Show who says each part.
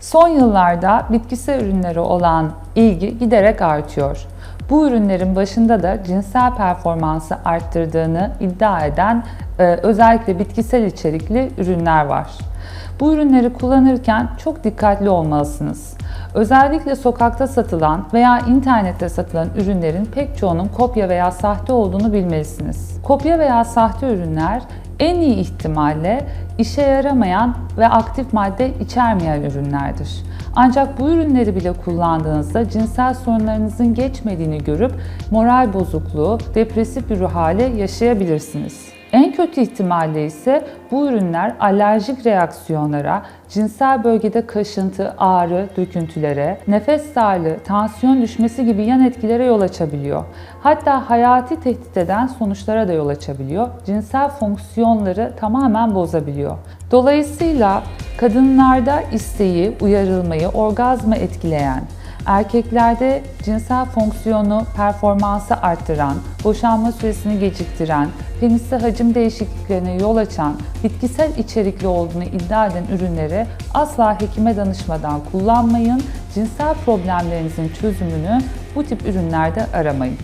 Speaker 1: Son yıllarda bitkisel ürünleri olan ilgi giderek artıyor. Bu ürünlerin başında da cinsel performansı arttırdığını iddia eden e, özellikle bitkisel içerikli ürünler var. Bu ürünleri kullanırken çok dikkatli olmalısınız. Özellikle sokakta satılan veya internette satılan ürünlerin pek çoğunun kopya veya sahte olduğunu bilmelisiniz. Kopya veya sahte ürünler en iyi ihtimalle işe yaramayan ve aktif madde içermeyen ürünlerdir. Ancak bu ürünleri bile kullandığınızda cinsel sorunlarınızın geçmediğini görüp moral bozukluğu, depresif bir ruh hale yaşayabilirsiniz. En kötü ihtimalle ise bu ürünler alerjik reaksiyonlara, cinsel bölgede kaşıntı, ağrı, döküntülere, nefes darlığı, tansiyon düşmesi gibi yan etkilere yol açabiliyor. Hatta hayati tehdit eden sonuçlara da yol açabiliyor. Cinsel fonksiyonları tamamen bozabiliyor. Dolayısıyla kadınlarda isteği, uyarılmayı, orgazmı etkileyen, erkeklerde cinsel fonksiyonu, performansı arttıran, boşanma süresini geciktiren, peniste hacim değişikliklerine yol açan, bitkisel içerikli olduğunu iddia eden ürünleri asla hekime danışmadan kullanmayın. Cinsel problemlerinizin çözümünü bu tip ürünlerde aramayın.